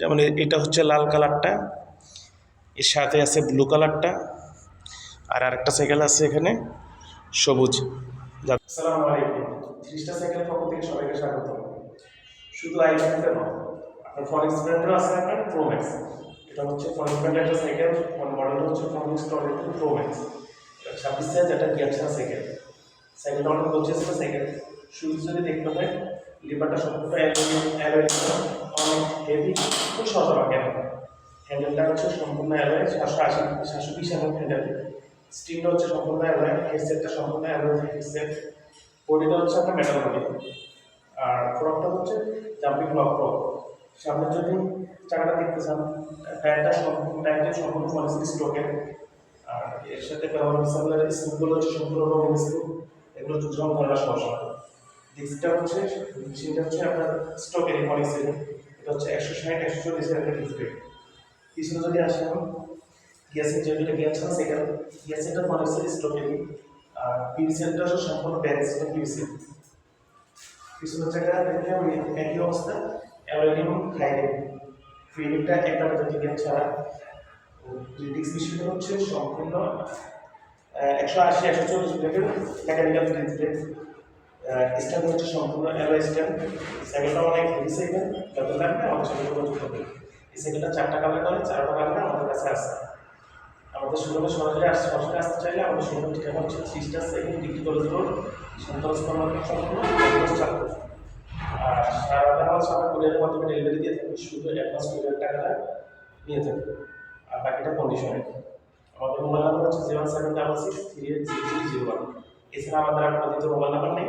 যেমন এটা হচ্ছে লাল কালারটা, এর সাথে আছে ব্লু কালারটা, আর আরেকটা সাইকেল আছে এখানে সবুজ। আসসালামু আলাইকুম। ত্রিশটা সাইকেলের পক্ষ থেকে সবাইকে স্বাগত। শুধু আইফোনটা নয়, আপনার ফরেক্স ব্র্যান্ডেরও আছে, আপনার প্রোম্যাক্স এটা হচ্ছে ফরেক্স ব্র্যান্ডের একটা সাইকেল মডেলটা হচ্ছে ফরেক্স টরেন্টো প্রোম্যাক্স এটা ছাব্বিশ সাইজ একটা গিয়ার সাইকেল সাইকেলটা অনেক পৌঁছেছে সাইকেল শুরু যদি দেখতে হয় লিভারটা সম্পূর্ণ হেভি সচরাচর কেন? হ্যান্ডেলটা হচ্ছে সম্পূর্ণ অ্যালোয় সাতশো আশি সাতশো বিশ এমন হ্যান্ডেল স্টিলটা হচ্ছে সম্পূর্ণ অ্যালোয় হেডসেটটা সম্পূর্ণ অ্যালোয় হেডসেট বডিটা হচ্ছে আপনার মেটাল বডি আর ফ্রকটা হচ্ছে জাম্পিং ব্লক ফ্রক সামনে যদি চাকাটা দেখতে চান, টায়ারটা সম্পূর্ণ টায়ারটা সম্পূর্ণ পলিসি স্ট্রোকের আর এর সাথে ব্যবহার হিসাবে স্কুপগুলো হচ্ছে সম্পূর্ণ রঙিন স্কুপ এগুলো হচ্ছে রং করার সমস্যা ডিস্কটা হচ্ছে মেশিনটা হচ্ছে আপনার স্ট্রোকের পলিসি এটা হচ্ছে একশো ষাট, একশো চল্লিশের একটা ডিসপ্লে পিছনে যদি আসেন গ্যাসের যে দুটো গ্যাস আছে সেটা গ্যাসেরটা পলিসি স্ট্রোকেরই আর পিভিসিটা হচ্ছে সম্পূর্ণ ব্যালেন্স পিভিসি পিছনের জায়গা দেখলে ওই একই অবস্থা। অ্যালোরিয়াম ফ্লাইডে ফিল্ডটা একটা টিকেট ছাড়া। ডিস্ক মেশিনটা হচ্ছে, সম্পূর্ণ একশো আশি, একশো চল্লিশ মিনিটের মেকানিক্যাল ডিসপ্লে স্ট্যান্ড হচ্ছে সম্পূর্ণ অ্যালোয় স্ট্যান্ড সাইকেলটা অনেক হেভি সাইকেল যত লাগবে আমাদের সাথে যোগাযোগ করবে এই সাইকেলটা চারটা কালার করে, চারটা কালার আমাদের কাছে আছে আমাদের শোরুমে সরাসরি আসতে সরাসরি আসতে চাইলে আমাদের শোরুমের ঠিকানা হচ্ছে three second degree college road, Santosh কর্মক সম্পূর্ণ আর সারা বেলা সারা কুরিয়ারের মাধ্যমে ডেলিভারি দিয়ে থাকি, শুধু অ্যাডভান্স কুরিয়ার টাকাটা নিয়ে থাকি। আর বাকিটা কন্ডিশনে আমাদের মোবাইল নাম্বার হচ্ছে zero seven double six three eight zero zero one এছাড়া আমাদের আর কোনো মোবাইল নাম্বার নেই।